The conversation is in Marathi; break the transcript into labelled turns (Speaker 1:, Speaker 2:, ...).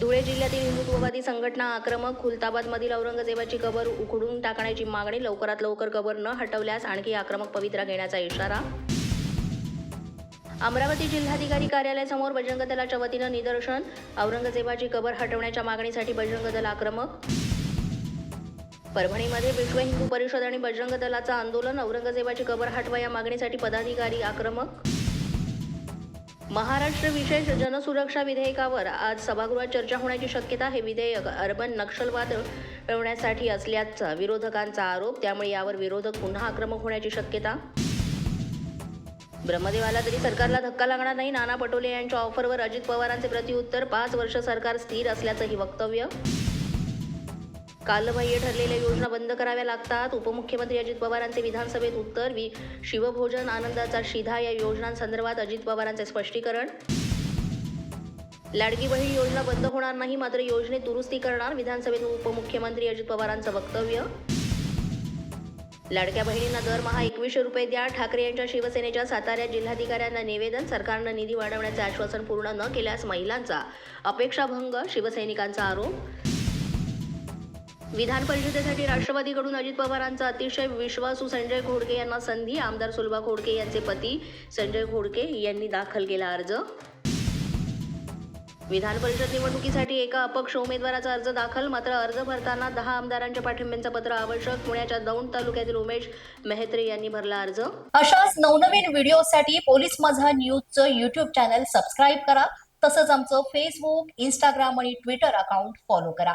Speaker 1: धुळे जिल्ह्यातील हिंदुत्ववादी संघटना आक्रमक खुलताबादमधील औरंगजेबाची कबर उखडून टाकण्याची मागणी लवकरात लवकर कबर न हटवल्यास आणखी आक्रमक पवित्रा घेण्याचा इशारा. अमरावती जिल्हाधिकारी कार्यालयासमोर बजरंग दलाच्या वतीनं निदर्शन. औरंगजेबाची कबर हटवण्याच्या मागणीसाठी बजरंग दल आक्रमक. परभणीमध्ये विश्व हिंदू परिषद आणि बजरंग दलाचं आंदोलन औरंगजेबाची कबर हटवा या मागणीसाठी पदाधिकारी आक्रमक. महाराष्ट्र विशेष जनसुरक्षा विधेयकावर आज सभागृहात चर्चा होण्याची शक्यता हे विधेयक अर्बन नक्षलवाद मिळवण्यासाठी असल्याचा विरोधकांचा आरोप त्यामुळे यावर विरोधक पुन्हा आक्रमक होण्याची शक्यता. ब्रह्मदेवाला तरी सरकारला धक्का लागणार नाही नाना पटोले यांच्या ऑफरवर अजित पवारांचे प्रत्युत्तर पाच वर्ष सरकार स्थिर असल्याचंही वक्तव्य. कालबाह्य ठरलेल्या योजना बंद कराव्या लागतात. उपमुख्यमंत्री अजित पवारांचे विधानसभेत उत्तर वि. शिवभोजन आनंदाचा शिधा या योजनांसंदर्भात अजित पवारांचे स्पष्टीकरण. लाडकी बहीण योजना बंद होणार नाही मात्र योजनेत दुरुस्ती करणार विधानसभेत उपमुख्यमंत्री अजित पवारांचं वक्तव्य. लाडक्या बहिणींना दरमहा एकवीसशे रुपये द्या. ठाकरे यांच्या शिवसेनेच्या साताऱ्यात जिल्हाधिकाऱ्यांना निवेदन सरकारनं निधी वाढवण्याचे आश्वासन पूर्ण न केल्यास महिलांचा अपेक्षाभंग शिवसैनिकांचा आरोप. विधान परिषदेसाठी राष्ट्रवादीकडून अजित पवारांचा अतिशय विश्वासू संजय खोडके यांना संधी आमदार सुलभा खोडके यांचे पती संजय खोडके यांनी दाखल केला अर्ज. विधान परिषद निवडणुकीसाठी एका अपक्ष उमेदवाराचा अर्ज दाखल मात्र अर्ज भरताना दहा आमदारांच्या पाठिंब्याचं पत्र आवश्यक पुण्याच्या दौंड तालुक्यातील उमेश मेहत्रे यांनी भरला अर्ज.
Speaker 2: अशाच नवनवीन व्हिडिओसाठी पोलीस माझा न्यूजचं युट्यूब चॅनल सबस्क्राईब करा तसंच आमचं फेसबुक इंस्टाग्राम आणि ट्विटर अकाउंट फॉलो करा.